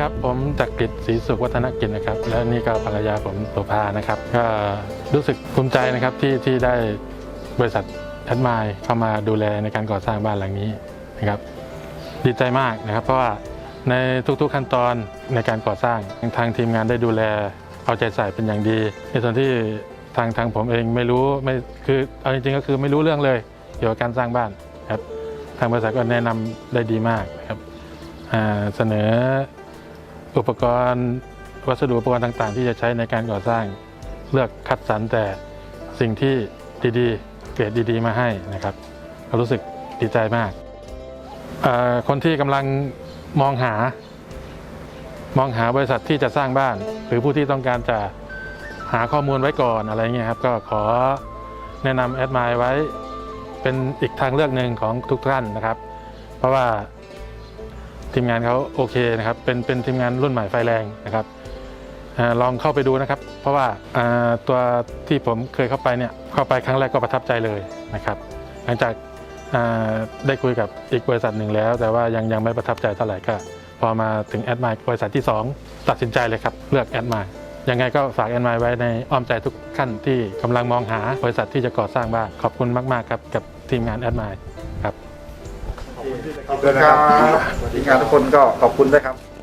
ครับ ผมจักริดศรีสุขวัฒนกิจนะครับ และนี่ก็ภรรยาผมโสภานะครับ ก็รู้สึกภูมิใจนะครับที่ที่ได้บริษัทแอดมายเข้ามาดูแลในการก่อสร้างบ้านหลังนี้นะครับ ดีใจมากนะครับ เพราะว่าในทุกๆขั้นตอนในการก่อสร้างทางทีมงานได้ดูแลเอาใจใส่เป็นอย่างดี ในส่วนที่ทางทางผมเองไม่รู้ไม่คือเอาจริงๆก็คือไม่รู้เรื่องเลยเกี่ยวกับการสร้างบ้านครับทางบริษัทก็แนะนำได้ดีมากนะครับเสนอ อุปกรณ์วัสดุอุปกรณ์ต่างๆ ที่จะใช้ในการก่อสร้าง เลือกคัดสรรแต่สิ่งที่ดีๆ เกรดดีๆ มาให้นะครับรู้สึกดีใจมาก คนที่กำลังมองหามองหาบริษัทที่จะสร้างบ้าน หรือผู้ที่ต้องการจะหาข้อมูลไว้ก่อนอะไรเงี้ยครับก็ขอแนะนำแอดมายไว้เป็นอีกทางเลือกหนึ่งของทุกท่านนะครับ เพราะว่า ทีมงานเขาโอเคนะครับ เป็นเป็นทีมงานรุ่นใหม่ไฟแรงนะครับอลองเข้าไปดูนะครับ เพราะว่าตัวที่ผมเคยเข้าไปเนี่ยเข้าไปครั้งแรกก็ประทับใจเลยนะครับ หลังจากได้คุยกับอีกบริษัทหนึ่งแล้ว แต่ว่ายังยังไม่ประทับใจเท่าไหร่ก็พอมาถึงแอดมายบริษัทที่ 2 ตัดสินใจเลยครับเลือกแอดมายยังไงก็ฝากแอดมายไว้ในอ้อมใจทุกขั้นที่กำลังมองหาบริษัทที่จะก่อสร้างบ้านขอบคุณมาก ๆ ครับ กับทีมงานแอดมายครับขอบคุณครับทีมงานทุกคนก็ขอบคุณด้วยครับ